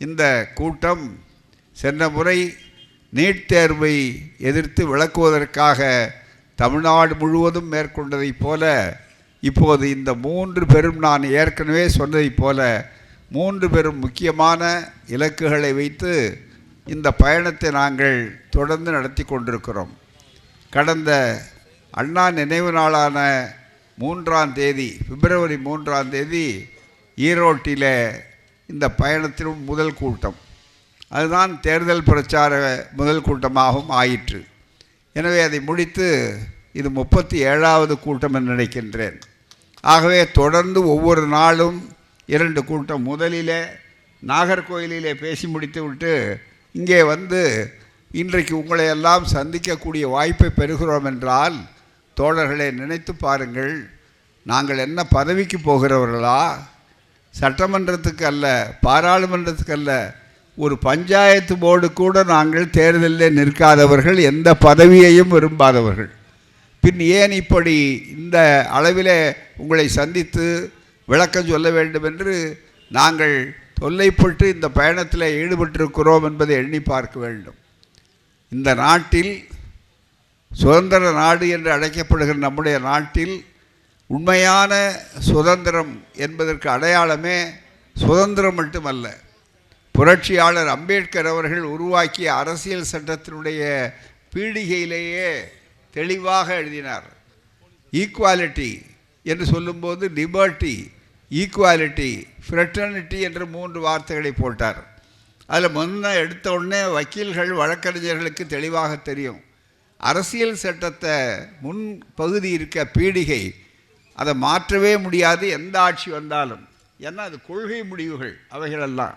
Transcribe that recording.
இந்த கூட்டம் சென்ற முறை நீட் தேர்வை எதிர்த்து விளக்குவதற்காக தமிழ்நாடு முழுவதும் மேற்கொண்டதைப் போல இப்போது இந்த மூன்று பெரும் நான் ஏற்கனவே சொன்னதைப் போல மூன்று பெரும் முக்கியமான இலக்குகளை வைத்து இந்த பயணத்தை நாங்கள் தொடர்ந்து நடத்தி கொண்டிருக்கிறோம். கடந்த அண்ணா நினைவு நாளான மூன்றாம் தேதி பிப்ரவரி மூன்றாம் தேதி ஈரோட்டில் இந்த பயணத்தின் முதல் கூட்டம். அதுதான் தேர்தல் பிரச்சார முதல் கூட்டமாகவும் ஆயிற்று. எனவே அதை முடித்து இது முப்பத்தி ஏழாவது கூட்டம் என்று நினைக்கின்றேன். ஆகவே தொடர்ந்து ஒவ்வொரு நாளும் இரண்டு கூட்டம். முதலிலே நாகர்கோயிலிலே பேசி முடித்து விட்டு இங்கே வந்து இன்றைக்கு உங்களை எல்லாம் சந்திக்கக்கூடிய வாய்ப்பை பெறுகிறோம் என்றால் தோழர்களை நினைத்து பாருங்கள் நாங்கள் என்ன பதவிக்கு போகிறவர்களா சட்டமன்றத்துக்கு அல்ல பாராளுமன்றத்துக்கு அல்ல ஒரு பஞ்சாயத்து போர்டு கூட நாங்கள் தேர்தலில் நிற்காதவர்கள் எந்த பதவியையும் விரும்பாதவர்கள். பின் ஏன் இப்படி இந்த அளவிலே உங்களை சந்தித்து விளக்கம் சொல்ல வேண்டும் என்று நாங்கள் தொல்லைப்பட்டு இந்த பயணத்தில் ஈடுபட்டிருக்கிறோம் என்பதை எண்ணி பார்க்க வேண்டும். இந்த நாட்டில் சுதந்திர நாடு என்று அழைக்கப்படுகிற நம்முடைய நாட்டில் உண்மையான சுதந்திரம் என்பதற்கு அடையாளமே சுதந்திரம் மட்டுமல்ல. புரட்சியாளர் அம்பேத்கர் அவர்கள் உருவாக்கிய அரசியல் சட்டத்தினுடைய பீடிகையிலேயே தெளிவாக எழுதினார். ஈக்குவாலிட்டி என்று சொல்லும்போது லிபர்ட்டி ஈக்குவாலிட்டி ஃப்ரெட்டர்னிட்டி என்று மூன்று வார்த்தைகளை போட்டார். அதில் முன்ன எடுத்த உடனே வக்கீல்கள் வழக்கறிஞர்களுக்கு தெளிவாக தெரியும். அரசியல் சட்டத்தை முன் பகுதி இருக்க பீடிகை அதை மாற்றவே முடியாது எந்த ஆட்சி வந்தாலும். ஏன்னா அது கொள்கை முடிவுகள் அவைகளெல்லாம்.